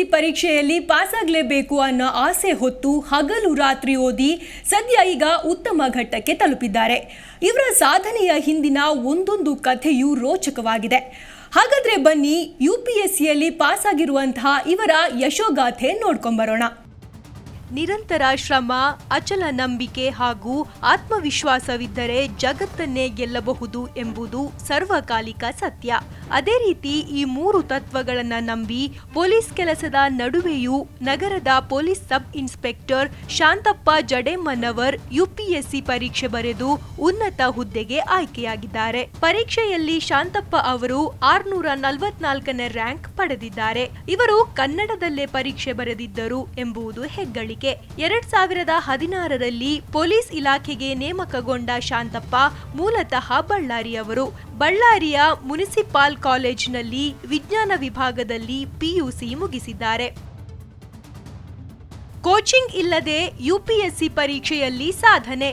UPSC ಪರೀಕ್ಷೆಯಲ್ಲಿ ಪಾಸಾಗಲೇಬೇಕು ಅನ್ನೋ ಆಸೆ ಹೊತ್ತು ಹಗಲು ರಾತ್ರಿ ಓದಿ ಸದ್ಯ ಈಗ ಉತ್ತಮ ಘಟ್ಟಕ್ಕೆ ತಲುಪಿದ್ದಾರೆ. ಇವರ ಸಾಧನೆಯ ಹಿಂದಿನ ಒಂದೊಂದು ಕಥೆಯೂ ರೋಚಕವಾಗಿದೆ. ಹಾಗಾದ್ರೆ ಬನ್ನಿ ಯು ಪಿ ಎಸ್ ಸಿಯಲ್ಲಿ ಪಾಸಾಗಿರುವಂತಹ ಇವರ ಯಶೋಗಾಥೆ ನೋಡ್ಕೊಂಬರೋಣ. ನಿರಂತರ ಶ್ರಮ, ಅಚಲ ನಂಬಿಕೆ ಹಾಗೂ ಆತ್ಮವಿಶ್ವಾಸವಿದ್ದರೆ ಜಗತ್ತನ್ನೇ ಗೆಲ್ಲಬಹುದು ಎಂಬುದು ಸರ್ವಕಾಲಿಕ ಸತ್ಯ. ಅದೇ ರೀತಿ ಈ ಮೂರು ತತ್ವಗಳನ್ನು ನಂಬಿ ಪೊಲೀಸ್ ಕೆಲಸದ ನಡುವೆಯೂ ನಗರದ police sub inspector Shantappa Jademmanavar UPSC ಪರೀಕ್ಷೆ ಬರೆದು ಉನ್ನತ ಹುದ್ದೆಗೆ ಆಯ್ಕೆಯಾಗಿದ್ದಾರೆ. ಪರೀಕ್ಷೆಯಲ್ಲಿ ಶಾಂತಪ್ಪ ಅವರು ಆರ್ನೂರ ನಲವತ್ನಾಲ್ಕನೇ ರ್ಯಾಂಕ್ ಪಡೆದಿದ್ದಾರೆ. ಇವರು ಕನ್ನಡದಲ್ಲೇ ಪರೀಕ್ಷೆ ಬರೆದಿದ್ದರು ಎಂಬುದು ಹೆಗ್ಗಳಿಕೆ. ಎರಡ್ ಸಾವಿರದ ಹದಿನಾರರಲ್ಲಿ ಪೊಲೀಸ್ ಇಲಾಖೆಗೆ ನೇಮಕಗೊಂಡ ಶಾಂತಪ್ಪ ಮೂಲತಃ ಬಳ್ಳಾರಿಯವರು. ಬಳ್ಳಾರಿಯ ಮುನಿಸಿಪಾಲ್ ಕಾಲೇಜಿನಲ್ಲಿ ವಿಜ್ಞಾನ ವಿಭಾಗದಲ್ಲಿ ಪಿಯುಸಿ ಮುಗಿಸಿದ್ದಾರೆ. ಕೋಚಿಂಗ್ ಇಲ್ಲದೆ ಯುಪಿಎಸ್ಸಿ ಪರೀಕ್ಷೆಯಲ್ಲಿ ಸಾಧನೆ.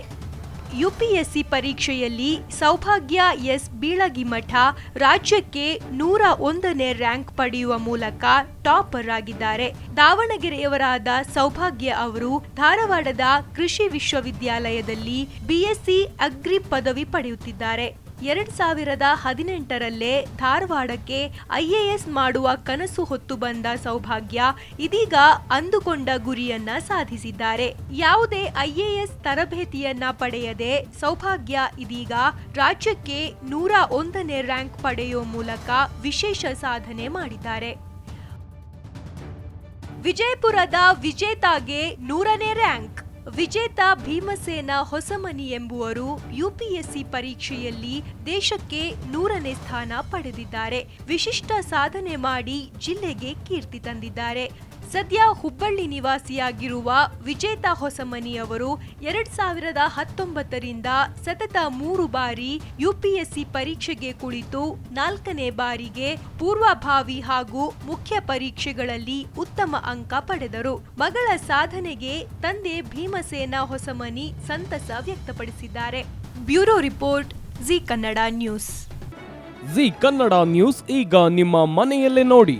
ಯುಪಿಎಸ್ಸಿ ಪರೀಕ್ಷೆಯಲ್ಲಿ ಸೌಭಾಗ್ಯ ಎಸ್ ಬೀಳಗಿಮಠ ರಾಜ್ಯಕ್ಕೆ ನೂರ ಒಂದನೇ ರ್ಯಾಂಕ್ ಪಡೆಯುವ ಮೂಲಕ ಟಾಪರ್ ಆಗಿದ್ದಾರೆ. ದಾವಣಗೆರೆಯವರಾದ ಸೌಭಾಗ್ಯ ಅವರು ಧಾರವಾಡದ ಕೃಷಿ ವಿಶ್ವವಿದ್ಯಾಲಯದಲ್ಲಿ ಬಿಎಸ್ಸಿ ಅಗ್ರಿ ಪದವಿ ಪಡೆಯುತ್ತಿದ್ದಾರೆ. ಎರಡ್ ಸಾವಿರದ ಹದಿನೆಂಟರಲ್ಲೇ ಧಾರವಾಡಕ್ಕೆ ಐಎಎಸ್ ಮಾಡುವ ಕನಸು ಹೊತ್ತು ಬಂದ ಸೌಭಾಗ್ಯ ಇದೀಗ ಅಂದುಕೊಂಡ ಗುರಿಯನ್ನ ಸಾಧಿಸಿದ್ದಾರೆ. ಯಾವುದೇ ಐಎಎಸ್ ತರಬೇತಿಯನ್ನ ಪಡೆಯದೆ ಸೌಭಾಗ್ಯ ಇದೀಗ ರಾಜ್ಯಕ್ಕೆ ನೂರ ಒಂದನೇ ರ್ಯಾಂಕ್ ಪಡೆಯುವ ಮೂಲಕ ವಿಶೇಷ ಸಾಧನೆ ಮಾಡಿದ್ದಾರೆ. ವಿಜಯಪುರದ ವಿಜೇತಾಗೆ ನೂರನೇ ರ್ಯಾಂಕ್. ವಿಜೇತ ಭೀಮಸೇನ ಹೊಸಮನಿ ಎಂಬುವರು ಯುಪಿಎಸ್ಸಿ ಪರೀಕ್ಷೆಯಲ್ಲಿ ದೇಶಕ್ಕೆ ನೂರನೇ ಸ್ಥಾನ ಪಡೆದಿದ್ದಾರೆ. ವಿಶಿಷ್ಟ ಸಾಧನೆ ಮಾಡಿ ಜಿಲ್ಲೆಗೆ ಕೀರ್ತಿ ತಂದಿದ್ದಾರೆ. ಸದ್ಯ ಹುಬ್ಬಳ್ಳಿ ನಿವಾಸಿಯಾಗಿರುವ ವಿಜೇತ ಹೊಸಮನಿ ಅವರು ಎರಡ್ ಸಾವಿರದ ಹತ್ತೊಂಬತ್ತರಿಂದ ಸತತ ಮೂರು ಬಾರಿ ಯುಪಿಎಸ್ಸಿ ಪರೀಕ್ಷೆಗೆ ಕುಳಿತು ನಾಲ್ಕನೇ ಬಾರಿಗೆ ಪೂರ್ವಭಾವಿ ಹಾಗೂ ಮುಖ್ಯ ಪರೀಕ್ಷೆಗಳಲ್ಲಿ ಉತ್ತಮ ಅಂಕ ಪಡೆದರು. ಮಗಳ ಸಾಧನೆಗೆ ತಂದೆ ಭೀಮಸೇನ ಹೊಸಮನಿ ಸಂತಸ ವ್ಯಕ್ತಪಡಿಸಿದ್ದಾರೆ. Bureau report, Zee Kannada news. Zee Kannada news ಈಗ ನಿಮ್ಮ ಮನೆಯಲ್ಲೇ ನೋಡಿ.